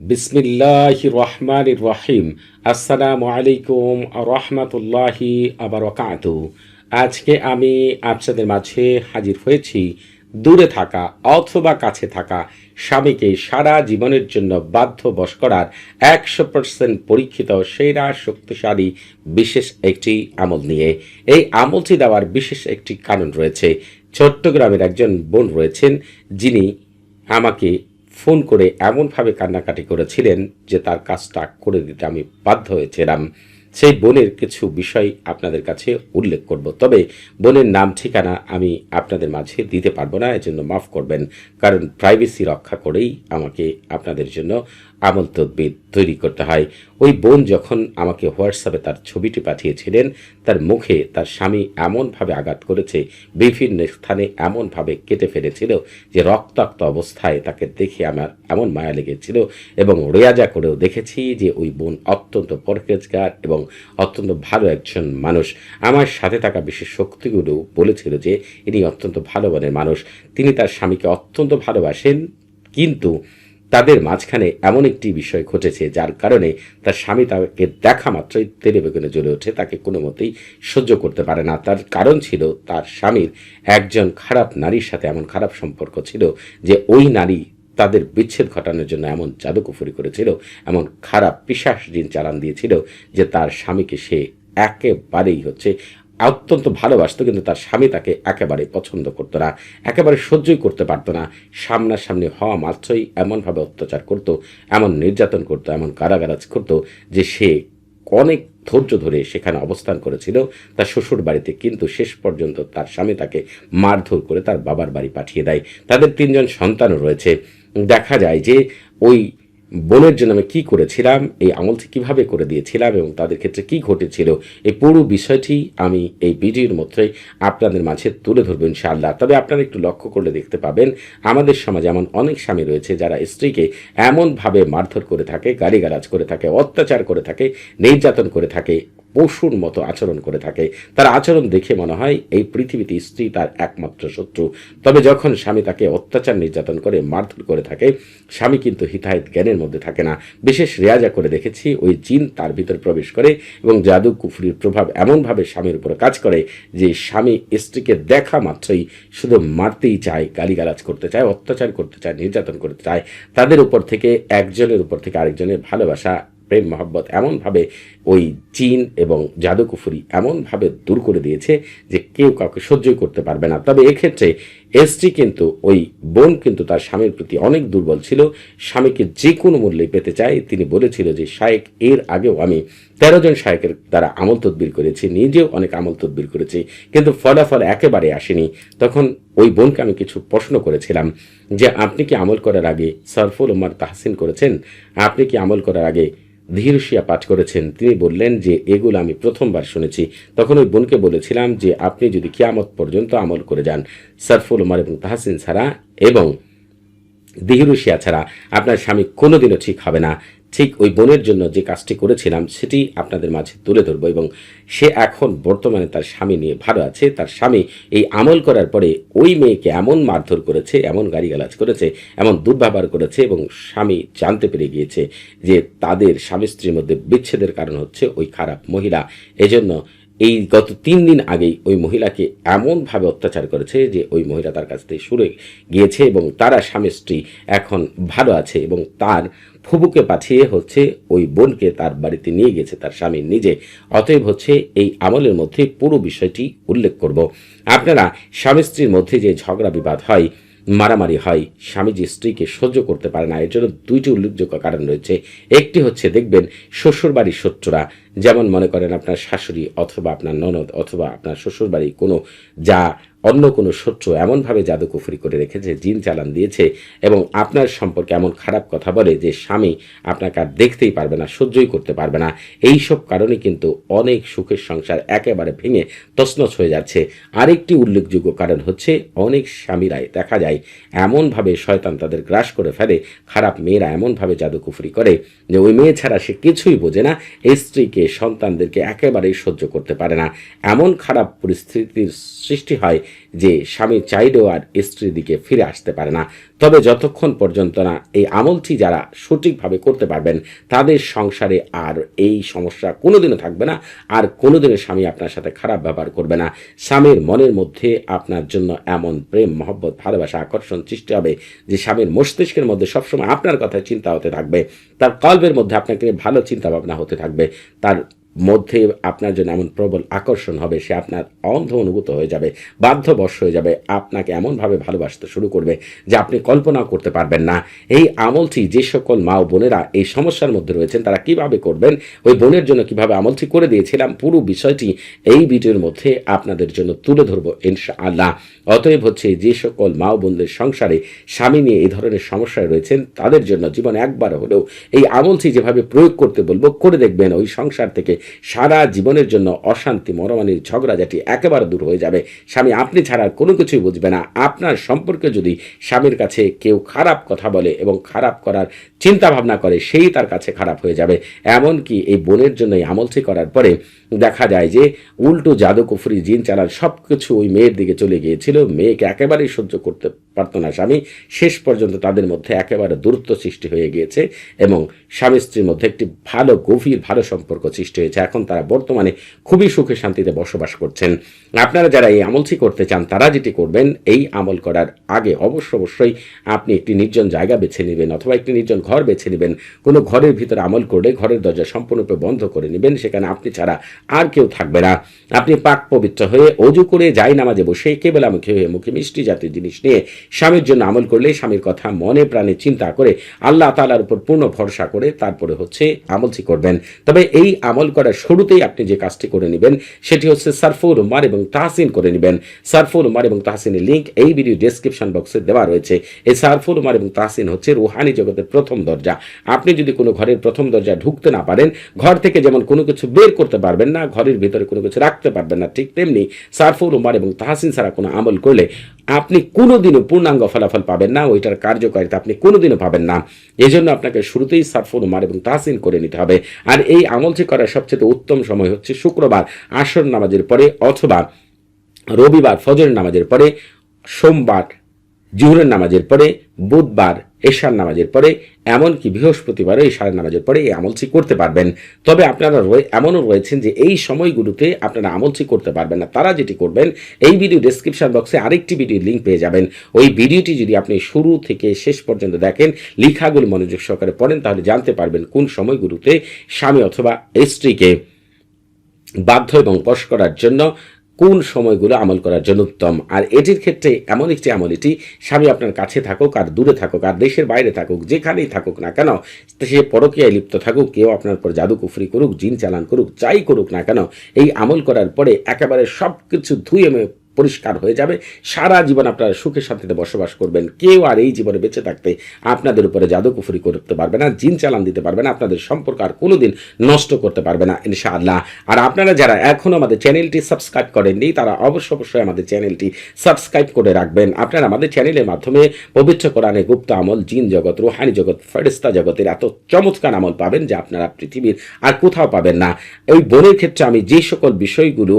বিসমিল্লাহ রহমান রহিম। আসসালামু আলাইকুম রহমতুল্লাহি আবরকাত আজকে আমি আপনাদের মাঝে হাজির হয়েছি দূরে থাকা অথবা কাছে থাকা স্বামীকে সারা জীবনের জন্য বাধ্য বশ করার একশো পার্সেন্ট পরীক্ষিত, সেরা, শক্তিশালী, বিশেষ একটি আমল নিয়ে। এই আমলটি দেওয়ার বিশেষ একটি কারণ রয়েছে। চট্টগ্রামের একজন বোন রয়েছেন যিনি আমাকে ফোন করে এমনভাবে কান্নাকাটি করেছিলেন যে তার কাজটা করে দিতে আমি বাধ্য হয়েছিলাম। সেই বোনের কিছু বিষয় আপনাদের কাছে উল্লেখ করব। তবে বোনের নাম, ঠিকানা আমি আপনাদের মাঝে দিতে পারব না, এজন্য মাফ করবেন। কারণ প্রাইভেসি রক্ষা করেই আমাকে আপনাদের জন্য আমল তদবির তৈরি করতে হয়। ওই বোন যখন আমাকে হোয়াটসঅ্যাপে তার ছবিটি পাঠিয়েছিলেন, তার মুখে তার স্বামী এমনভাবে আঘাত করেছে, বিভিন্ন স্থানে এমনভাবে কেটে ফেলেছিল যে রক্তাক্ত অবস্থায় তাকে দেখে আমার এমন মায়া লেগেছিল এবং রেয়াজা করেও দেখেছি যে ওই বোন অত্যন্ত পরহেজগার এবং অত্যন্ত ভালো একজন মানুষ। আমার সাথে থাকা বিশেষ শক্তিগুলো বলেছিল যে ইনি অত্যন্ত ভালো মনের মানুষ। তিনি তার স্বামীকে অত্যন্ত ভালোবাসেন, কিন্তু তাদের মাঝখানে এমন একটি বিষয় ঘটেছে যার কারণে তার স্বামী তাকে দেখা মাত্রই তেলে বেগুনে জ্বলে ওঠে, তাকে কোনো মতেই সহ্য করতে পারে না। তার কারণ ছিল তার স্বামীর একজন খারাপ নারীর সাথে এমন খারাপ সম্পর্ক ছিল যে ওই নারী তাদের বিচ্ছেদ ঘটানোর জন্য এমন জাদুকুফুরি করেছিল, এমন খারাপ পিশাস দিন চালান দিয়েছিল যে তার স্বামীকে সে একেবারেই হচ্ছে অত্যন্ত ভালোবাসত, কিন্তু তার স্বামী তাকে একেবারে পছন্দ করতো না, একেবারে সহ্যই করতে পারতো না। সামনাসামনি হওয়া মাত্রই এমনভাবে অত্যাচার করতো, এমন নির্যাতন করতো, এমন কারাগারাজ করতো যে সে অনেক ধৈর্য ধরে সেখানে অবস্থান করেছিল। তার শ্বশুর বাড়িতে কিন্তু শেষ পর্যন্ত তার স্বামী তাকে মারধর করে তার বাবার বাড়ি পাঠিয়ে দেয়। তাদের তিনজন সন্তানও রয়েছে। দেখা যায় যে ওই বোনের জন্য আমি কী করেছিলাম, এই আমলটি কীভাবে করে দিয়েছিলাম এবং তাদের ক্ষেত্রে কি ঘটেছিল, এই পুরো বিষয়টি আমি এই ভিডিওর মধ্যে আপনাদের মাঝে তুলে ধরবো ইনশাআল্লাহ। তবে আপনারা একটু লক্ষ্য করলে দেখতে পাবেন, আমাদের সমাজে এমন অনেক স্বামী রয়েছে যারা স্ত্রীকে এমনভাবে মারধর করে থাকে, গালিগালাজ করে থাকে, অত্যাচার করে থাকে, নির্যাতন করে থাকে পশুর মতো আচরণ করে থাকে। তার আচরণ দেখে মনে হয় এই পৃথিবীতে স্ত্রী তার একমাত্র শত্রু। তবে যখন স্বামী তাকে অত্যাচার, নির্যাতন করে, মারধর করে থাকে, স্বামী কিন্তু হিতাহিত জ্ঞানের মধ্যে থাকে না। বিশেষ রেয়াজা করে দেখেছি, ওই জিন তার ভিতরে প্রবেশ করে এবং জাদু কুফুরির প্রভাব এমনভাবে স্বামীর উপর কাজ করে যে স্বামী স্ত্রীকে দেখা মাত্রই শুধু মারতেই চায়, গালিগালাজ করতে চায়, অত্যাচার করতে চায়, নির্যাতন করতে চায়। তাদের উপর থেকে একজনের উপর থেকে আরেকজনের ভালোবাসা প্রেম মহব্বত এমনভাবে ওই চীন এবং জাদুকুফুরি এমনভাবে দূর করে দিয়েছে যে কেউ কাউকে সহ্যই করতে পারবে না। তবে এক্ষেত্রে এসটি কিন্তু, ওই বোন কিন্তু তার স্বামীর প্রতি অনেক দুর্বল ছিল। স্বামীকে যে কোনো মূল্যে পেতে চায়। তিনি বলেছিল যে শায়েক, এর আগেও আমি তেরো জন শায়েকের দ্বারা আমল তদবির করেছি, নিজেও অনেক আমল তদবির করেছি, কিন্তু ফলাফল একেবারে আসেনি। তখন ওই বোনকে আমি কিছু প্রশ্ন করেছিলাম যে, আপনি কি আমল করার আগে সরফুল উমার তাহসিন করেছেন? আপনি কি আমল করার আগে ধীরশিয়া পাঠ করেছেন, তিনি বললেন যে, এগুলো আমি প্রথমবার শুনেছি। তখন ওই বোনকে বলেছিলাম যে, আপনি যদি কিয়ামত পর্যন্ত আমল করে যান, সরফুল উমার এবং তাহসিন সারা এবং দিহিরুশিয়া ছাড়া আপনার স্বামী কোনোদিনও ঠিক হবে না। ঠিক ওই বোনের জন্য যে কাজটি করেছিলাম, সেটি আপনাদের মাঝে তুলে ধরবো এবং সে এখন বর্তমানে তার স্বামী নিয়ে ভালো আছে। তার স্বামী এই আমল করার পরে ওই মেয়েকে এমন মারধর করেছে, এমন গালিগালাজ করেছে, এমন দুর্ব্যবহার করেছে এবং স্বামী জানতে পেরে গিয়েছে যে তাদের স্বামী স্ত্রীর মধ্যে বিচ্ছেদের কারণ হচ্ছে ওই খারাপ মহিলা। এজন্য এই গত তিন দিন আগেই ওই মহিলাকে এমনভাবে অত্যাচার করেছে যে ওই মহিলা তার কাছ থেকে সরে গিয়েছে এবং তারা স্বামী স্ত্রী এখন ভালো আছে এবং তার ফুবুকে পাঠিয়ে হচ্ছে ওই বোনকে তার বাড়িতে নিয়ে গেছে, তার স্বামী নিজে। অতএব হচ্ছে এই আমলের মধ্যে পুরো বিষয়টি উল্লেখ করব। আপনারা স্বামী স্ত্রীর মধ্যে যে ঝগড়া বিবাদ হয়, মারামারি হয় স্বামীজি স্ত্রীকে সহ্য করতে পারে না, এর জন্য দুইটি উল্লেখযোগ্য কারণ রয়েছে। একটি হচ্ছে দেখবেন শ্বশুরবাড়ির শত্রুরা যেমন মনে করেন আপনার শাশুড়ি অথবা আপনার ননদ অথবা আপনার শ্বশুরবাড়ি কোনো, যা অন্য কোনো শত্রু এমনভাবে জাদুকুফুরি করে রেখেছে, জিন চালান দিয়েছে এবং আপনার সম্পর্কে এমন খারাপ কথা বলে যে স্বামী আপনাকে আর দেখতেই পারবে না, সহ্যই করতে পারবে না। এই সব কারণে কিন্তু অনেক সুখের সংসার একেবারে ভেঙে তছনছ হয়ে যাচ্ছে। আরেকটি উল্লেখযোগ্য কারণ হচ্ছে অনেক স্বামীরাই দেখা যায় এমনভাবে শয়তান তাদের গ্রাস করে ফেলে, খারাপ মেয়েরা এমনভাবে জাদুকুফুরি করে যে ওই মেয়ে ছাড়া সে কিছুই বোঝে না, স্ত্রীকে সন্তানদেরকে একেবারেই সহ্য করতে পারে না। এমন খারাপ পরিস্থিতির সৃষ্টি হয় যে স্বামী চাইলেও আর স্ত্রীর দিকে ফিরে আসতে পারে না। তবে যতক্ষণ পর্যন্ত না এই আমলটি যারা সঠিকভাবে করতে পারবেন, তাদের সংসারে আর এই সমস্যা কোনোদিনও থাকবে না। আর কোনোদিনও স্বামী আপনার সাথে খারাপ ব্যবহার করবে না। স্বামীর মনের মধ্যে আপনার জন্য এমন প্রেম, মহব্বত, ভালোবাসা, আকর্ষণ সৃষ্টি হবে যে স্বামীর মস্তিষ্কের মধ্যে সবসময় আপনার কথা চিন্তা হতে থাকবে। তার কল্পের মধ্যে আপনাকে ভালো চিন্তা ভাবনা হতে থাকবে। তার মধ্যে আপনার জন্য এমন প্রবল আকর্ষণ হবে, সে আপনার অন্ধ অনুভূত হয়ে যাবে, বাধ্যবশ হয়ে যাবে, আপনাকে এমনভাবে ভালোবাসতে শুরু করবে যে আপনি কল্পনাও করতে পারবেন না। এই আমলটি যে সকল মা ও বোনেরা এই সমস্যার মধ্যে রয়েছেন, তারা কীভাবে করবেন, ওই বোনের জন্য কীভাবে আমলটি করে দিয়েছিলাম, পুরো বিষয়টি এই ভিডিওর মধ্যে আপনাদের জন্য তুলে ধরবো ইনশা আল্লাহ অতএব হচ্ছে যে সকল মা ও বোনদের সংসারে স্বামী নিয়ে এই ধরনের সমস্যায় রয়েছেন, তাদের জন্য জীবনে একবার হলেও এই আমলটি যেভাবে প্রয়োগ করতে বলব, করে দেখবেন ওই সংসার থেকে সারা জীবনের জন্য অশান্তি, মরমানির ঝগড়াঝাটি একেবারে দূর হয়ে যাবে। স্বামী, আপনি ছাড়া কোনো কিছুই বুঝবে না। আপনার সম্পর্কে যদি স্বামীর কাছে কেউ খারাপ কথা বলে এবং খারাপ করার চিন্তা ভাবনা করে, সেই তার কাছে খারাপ হয়ে যাবে। এমনকি এই বোনের জন্য এই করার পরে দেখা যায় যে উল্টো জাদু কুফরি জিন চালার সব কিছু ওই মেয়ের দিকে চলে গিয়েছিল। মেয়েকে একেবারেই সহ্য করতে পারত না স্বামী। শেষ পর্যন্ত তাদের মধ্যে একেবারে দূরত্ব সৃষ্টি হয়ে গিয়েছে এবং স্বামী স্ত্রীর মধ্যে একটি ভালো, গভীর, ভালো সম্পর্ক সৃষ্টি হয়েছে। এখন তারা বর্তমানে খুবই সুখে শান্তিতে বসবাস করছেন। আপনারা যারা এই আমলটি করতে চান, তারা যেটি করবেন, এই আমল করার আগে অবশ্য অবশ্যই আপনি একটি নির্জন জায়গা বেছে নেবেন অথবা একটি নির্জন ঘর বেছে নেবেন। কোনো ঘরের ভিতরে আমল করলে ঘরের দরজা সম্পূর্ণরূপে বন্ধ করে নেবেন। সেখানে আপনি ছাড়া আর কেউ থাকবে না। আপনি পাক পবিত্র হয়ে অজু করে যাই নামাজে বসে কেবল মুখে হয়ে মুখে মিষ্টি জাতীয় জিনিস নিয়ে স্বামীর জন্য আমল করলে স্বামীর কথা মনে প্রাণে চিন্তা করে আল্লাহ তালার উপর পূর্ণ ভরসা করে তারপরে হচ্ছে আমলটি করবেন। তবে এই আমল করার শুরুতেই আপনি যে কাজটি করে নেবেন, সেটি হচ্ছে সারফুল উমার এবং তাহসিন করে নেবেন। সারফুল উমার এবং তাহসিনের লিঙ্ক এই ভিডিও ডেসক্রিপশন বক্সে দেওয়া রয়েছে। এই সারফুল উমার এবং তাহসিন হচ্ছে রুহানি জগতের প্রথম দরজা। আপনি যদি কোনো ঘরের প্রথম দরজা ঢুকতে না পারেন, ঘর থেকে যেমন কোনো কিছু বের করতে পারবেন না, ঘরের ভিতরে কোনো কিছু রাখতে পারবেন না। ঠিক তেমনি সারফুল উমার এবং তাহসিন ছাড়া কোনো আমল করলে আপনি কোনোদিনও পূর্ণাঙ্গ ফলাফল পাবেন না, ওইটার কার্যকারিতা আপনি কোনোদিনও পাবেন না। এই জন্য আপনাকে শুরুতেই সারফুল উমার এবং তাহসিন করে নিতে হবে। আর এই আমলটি করার সবচেয়ে উত্তম সময় হচ্ছে শুক্রবার, আসর নামাজের পরে অথবা রবিবার ফজরের নামাজের পরে, সোমবার, জুহরের নামাজের পরে, বুধবার এশার নামাজের পরে, এমনকি বৃহস্পতিবারও এশার নামাজের পরে এই আমলসি করতে পারবেন। তবে আপনারা এমনও রয়েছেন যে এই সময়গুলোতে আপনারা আমলসি করতে পারবেন না। তারা যেটি করবেন, এই ভিডিও ডেসক্রিপশন বক্সে আরেকটি ভিডিও লিঙ্ক পেয়ে যাবেন। ওই ভিডিওটি যদি আপনি শুরু থেকে শেষ পর্যন্ত দেখেন, লেখাগুলি মনোযোগ সহকারে পড়েন, তাহলে জানতে পারবেন কোন সময়গুলোতে স্বামী অথবা স্ত্রীকে বাধ্য এবং বশ করার জন্য কোন সময়গুলো আমল করার জন্য উত্তম? আর এটির ক্ষেত্রে এমন একটি আমল, এটি স্বামী আপনার কাছে থাকুক আর দূরে থাকুক আর দেশের বাইরে থাকুক, যেখানেই থাকুক না কেন, সে পরকীয়ায় লিপ্ত থাকুক, কেউ আপনার পর জাদু কুফরি করুক, জিন চালান করুক, যাই করুক না কেন, এই আমল করার পরে একেবারে সব কিছু ধুয়ে পরিষ্কার হয়ে যাবে। সারা জীবন আপনারা সুখে শান্তিতে বসবাস করবেন। কেউ আর এই জীবনে বেঁচে থাকতে আপনাদের উপরে জাদুকুফুরি করতে পারবে না, জিন চালান দিতে পারবে না, আপনাদের সম্পর্ক আর কোনোদিন নষ্ট করতে পারবে না, ইনশাআল্লাহ। আর আপনারা যারা এখনও আমাদের চ্যানেলটি সাবস্ক্রাইব করেননি, তারা অবশ্য অবশ্যই আমাদের চ্যানেলটি সাবস্ক্রাইব করে রাখবেন। আপনারা আমাদের চ্যানেলের মাধ্যমে পবিত্র কোরআনে গুপ্ত আমল, জিন জগৎ, রুহানি জগৎ ফেরিস্তা জগতের এত চমৎকার আমল পাবেন যে আপনারা পৃথিবীর আর কোথাও পাবেন না। ওই বোনের ক্ষেত্রে আমি যে সকল বিষয়গুলো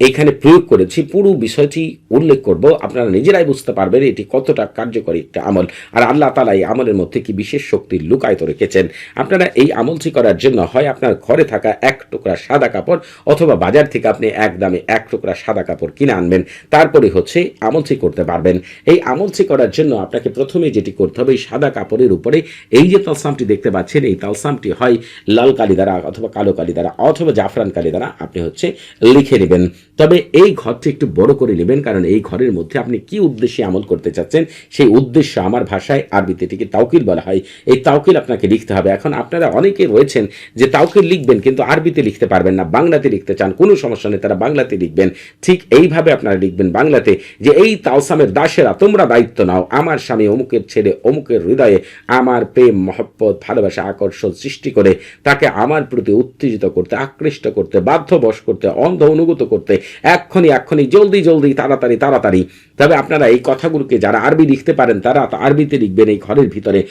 এইখানে প্রয়োগ করেছি, পুরো বিষয়টি উল্লেখ করব। আপনারা নিজেরাই বুঝতে পারবেন এটি কতটা কার্যকরী একটা আমল। আর আল্লাহ তালা এই আমলের মধ্যে কি বিশেষ শক্তি লুকায়িত রেখেছেন? আপনারা এই আমলটি করার জন্য হয় আপনার ঘরে থাকা এক টুকরা সাদা কাপড় অথবা বাজার থেকে আপনি এক দামে এক টুকরা সাদা কাপড় কিনে আনবেন। তারপরে হচ্ছে আমলটি করতে পারবেন। এই আমলটি করার জন্য আপনাকে প্রথমে যেটি করতে হবে, এই সাদা কাপড়ের উপরে এই যে তালসামটি দেখতে পাচ্ছেন, এই তালসামটি হয় লাল কালি দ্বারা অথবা কালো কালি দ্বারা অথবা জাফরান কালি দ্বারা আপনি হচ্ছে লিখে নেবেন। তবে এই ঘরটি একটু বড় করে নেবেন, কারণ এই ঘরের মধ্যে আপনি কি উদ্দেশ্যে আমল করতে চাচ্ছেন, সেই উদ্দেশ্য আমার ভাষায় আরবিতে এটিকে তাউকিল বলা হয়। এই তাউকিল আপনাকে লিখতে হবে। এখন আপনারা অনেকে রয়েছেন যে তাউকিল লিখবেন কিন্তু আরবিতে লিখতে পারবেন না, বাংলাতে লিখতে চান, কোনো সমস্যা নেই, তারা বাংলাতে লিখবেন। ঠিক এইভাবে আপনারা লিখবেন বাংলাতে যে, এই তাওসামের দাসেরা, তোমরা দায়িত্ব নাও, আমার স্বামী অমুকের ছেলে, অমুকের হৃদয়ে আমার প্রেম, মহব্বত, ভালোবাসা, আকর্ষণ সৃষ্টি করে, তাকে আমার প্রতি উত্তেজিত করতে, আকৃষ্ট করতে, বাধ্যবশ করতে, অন্ধ অনুগত করতে এক্ষুনি এক্ষুনি জলদি জলদি, তাড়াতাড়ি তাড়াতাড়ি। তবে আপনারা এই কথাগুলোকে যারা আরবি লিখতে পারেন, তারা আরবিতে লিখবেন এই ঘরের ভিতরে।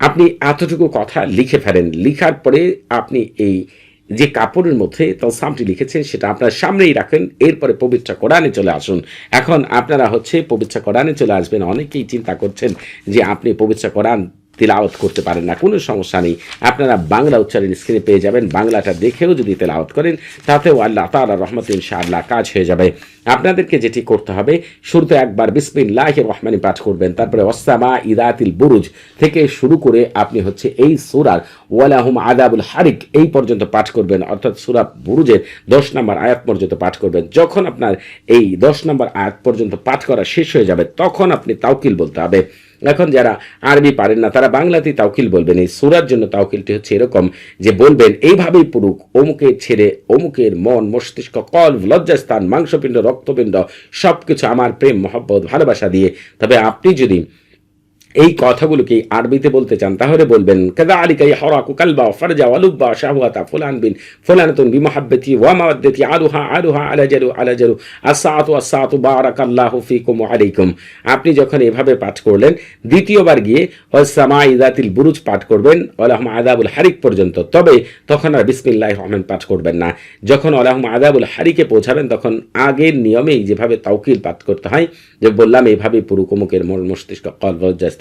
আপনি এতটুকু কথা লিখে ফেলেন। লিখার পরে আপনি এই যে কাপড়ের মধ্যে তলসামটি লিখেছেন সেটা আপনার সামনেই রাখেন, এরপরে পবিত্র কোরআনে চলে আসুন। এখন আপনারা হচ্ছে পবিত্র কোরআনে চলে আসবেন। অনেকেই চিন্তা করছেন যে আপনি পবিত্র কোরআন তেলাওয়াত করতে পারেন না। কোনো সমস্যা নেই। আপনারা বাংলা উচ্চারণ স্ক্রিনে পেয়ে যাবেন। বাংলাটা দেখেও যদি তেলাওয়াত করেন, তাতেও আল্লাহ তাআলা রহমত ইনশাআল্লাহ কাজ হয়ে যাবে। আপনাদেরকে যেটি করতে হবে, শুরুতে একবার বিসমিল্লাহ রহমানি পাঠ করবেন। তারপরে অস্তামা ইদাতিল বুরুজ থেকে শুরু করে আপনি হচ্ছে এই সুরার ওয়ালাহুম আদাবুল হারিক এই পর্যন্ত পাঠ করবেন। অর্থাৎ সুরা বুরুজের দশ নম্বর আয়াত পর্যন্ত পাঠ করবেন। যখন আপনার এই দশ নম্বর আয়াত পর্যন্ত পাঠ করা শেষ হয়ে যাবে, তখন আপনি তাওকিল বলতে হবে। এখন যারা আরবি পারেন না, তারা বাংলাতেই তাওকিল বলবেন। এই সুরার জন্য তাওকিলটি হচ্ছে এরকম যে বলবেন, এইভাবেই পুরুক অমুকের ছেড়ে, অমুকের মন, মস্তিষ্ক কল লজ্জাস্থান, মাংসপিণ্ড, রক্তপিণ্ড সব কিছু আমার প্রেম, মহব্বত, ভালোবাসা দিয়ে। তবে আপনি যদি এই কথাগুলোকে আরবিতে বলতে চান, তাহলে বলবেন কাদা আলিকাই হরাকু ফারজা শাহওয়াতা ফুলান বিন, ফুলানাতুন আলুহা আলুহা আলাজারু আলাজারু আসাতু আসাতু আলাইকুম। আপনি যখন এভাবে পাঠ করলেন, দ্বিতীয়বার গিয়ে ইদাতিল বুরুজ পাঠ করবেন, ওয়ালাহুম আদাবুল হারিক পর্যন্ত। তবে তখন আর বিসমিল্লাহ রহমান পাঠ করবেন না। যখন ওয়ালাহুম আদাবুল হারিকে পৌঁছাবেন, তখন আগের নিয়মেই যেভাবে তাওকিল পাঠ করতে হয়, যে বললাম এইভাবে পুরু কুমুকের মন মস্তিষ্ক কল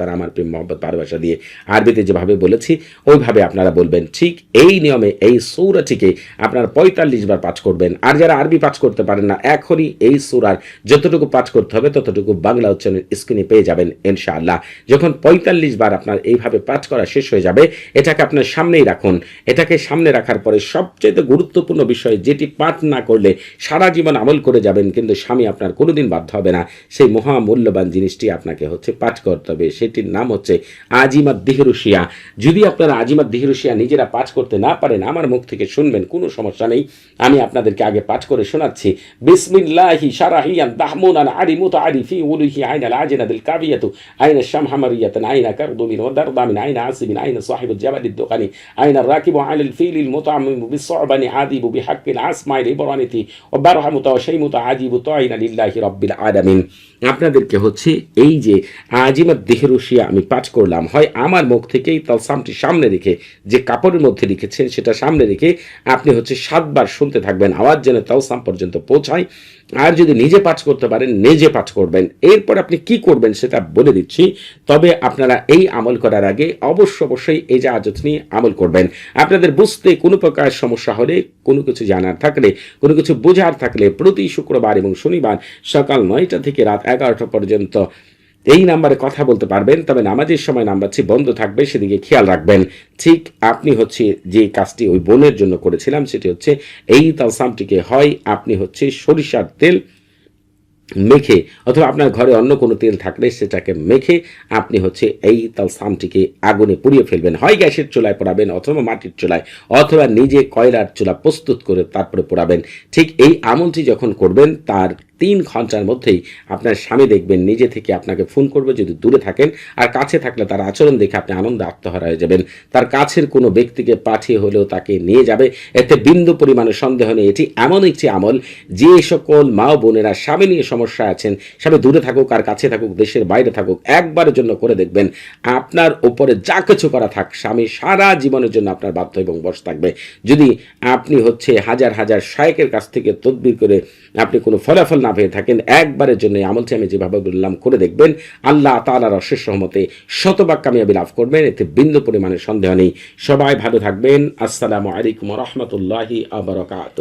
তারা আমার প্রেম মহব্বত, ভালোবাসা দিয়ে আরবিতে যেভাবে বলেছি, ওইভাবে আপনারা বলবেন। ঠিক এই নিয়মে, এই সৌরাটিকে আপনারা পঁয়তাল্লিশ বার পাঠ করবেন। আর যারা আরবি পাঠ করতে পারেন না, এখনই এই সুরার যতটুকু পাঠ করতে হবে, ততটুকু বাংলা উচ্চারণের স্ক্রিনে পেয়ে যাবেন ইনশাআল্লাহ। যখন পঁয়তাল্লিশ বার আপনার এইভাবে পাঠ করা শেষ হয়ে যাবে, এটাকে আপনার সামনেই রাখুন। এটাকে সামনে রাখার পরে সবচেয়ে গুরুত্বপূর্ণ বিষয়, যেটি পাঠ না করলে সারা জীবন আমল করে যাবেন, কিন্তু স্বামী আপনার কোনোদিন বাধ্য হবে না। সেই মহামূল্যবান জিনিসটি আপনাকে হচ্ছে পাঠ করতে হবে বইটির নাম হচ্ছে আজিমা দিহেরুশিয়া। যদি আপনারা আজিমা দিহেরুশিয়া নিজেরা পাঠ করতে না পারেন, আমার মুখ থেকে শুনবেন, কোনো সমস্যা নেই। আমি আপনাদেরকে আগে পাঠ করে শোনাচ্ছি। বিসমিল্লাহি সারাহিয়ান দাহমুনান আরি মুত আরি ফি উলুহি কাবিয়াতু আইনা শামহামারিয়াতান আইনা কারদুমিন আইনা আইনা সাহিবুল জাবালিদ আইনা রাকিবু আলাল ফিলিল আদিবু বিহাক্কিল আসমাইল ইবরানিতি তাইনা লিল্লাহি রাব্বিল আলামিন। আপনাদেরকে হচ্ছে এই যে আজিমাত দেহের দেহরুশিয়া আমি পাঠ করলাম। হয় আমার মুখ থেকেই তালসামটি সামনে রেখে, যে কাপড়ের মধ্যে লিখেছেন সেটা সামনে রেখে আপনি হচ্ছে সাতবার শুনতে থাকবেন। আওয়াজ যেন তালসাম পর্যন্ত পৌঁছায়। আর যদি নিজে পাঠ করতে পারেন, নিজে পাঠ করবেন। এরপর আপনি কি করবেন সেটা বলে দিচ্ছি। তবে আপনারা এই আমল করার আগে অবশ্য অবশ্যই এই যে আজত নিয়ে আমল করবেন। আপনাদের বুঝতে কোনো প্রকার সমস্যা হলে, কোনো কিছু জানার থাকলে, কোনো কিছু বোঝার থাকলে প্রতি শুক্রবার এবং শনিবার সকাল নয়টা থেকে রাত এগারোটা পর্যন্ত এই নাম্বারে কথা বলতে পারবেন, তবে নামাজের সময় নাম্বারটি বন্ধ থাকবে, সেদিকে খেয়াল রাখবেন। ঠিক আপনি হচ্ছে যে কাজটি ওই বোনের জন্য করেছিলাম, সেটি হচ্ছে এই তালসামটিকে হয় আপনি হচ্ছে সরিষার তেল মেখে, অথবা আপনার ঘরে অন্য কোনো তেল থাকলে সেটাকে মেখে আপনি হচ্ছে এই তালসামটিকে আগুনে পুড়িয়ে ফেলবেন। হয় গ্যাসের চুলায় পোড়াবেন, অথবা মাটির চুলায়, অথবা নিজে কয়লার চুলা প্রস্তুত করে তারপরে পোড়াবেন। ঠিক এই আমলটি যখন করবেন, তার তিন ঘণ্টার মধ্যেই আপনার স্বামী দেখবেন, নিজে থেকে আপনাকে ফোন করবে, যদি দূরে থাকেন। আর কাছে থাকলে তার আচরণ দেখে আপনি আনন্দে আত্মহারা হয়ে যাবেন। তার কাছের কোনো ব্যক্তিকে পাঠিয়ে হলেও তাকে নিয়ে যাবে। এতে বিন্দু পরিমাণে সন্দেহ নেই। এটি এমন একটি আমল, যে সকল মা বোনেরা স্বামী নিয়ে সমস্যা আছেন, স্বামী দূরে থাকুক আর কাছে থাকুক, দেশের বাইরে থাকুক, একবারের জন্য করে দেখবেন, আপনার ওপরে যা কিছু করা থাক, স্বামী সারা জীবনের জন্য আপনার বাধ্য এবং বস থাকবে। যদি আপনি হচ্ছে হাজার হাজার শায়কের কাছ থেকে তদবির করে আপনি কোনো ফলাফল না পেয়ে থাকেন। একবারের জন্য আমলটি আমি যেভাবে বললাম করে দেখবেন। আল্লাহ তালার অশেষ সহমতে শতভাগ কামিয়াবি লাভ করবেন। এতে বিন্দু পরিমাণে সন্দেহ নেই। সবাই ভালো থাকবেন। আসসালামু আলাইকুম রহমতুল্লাহি আবরকাত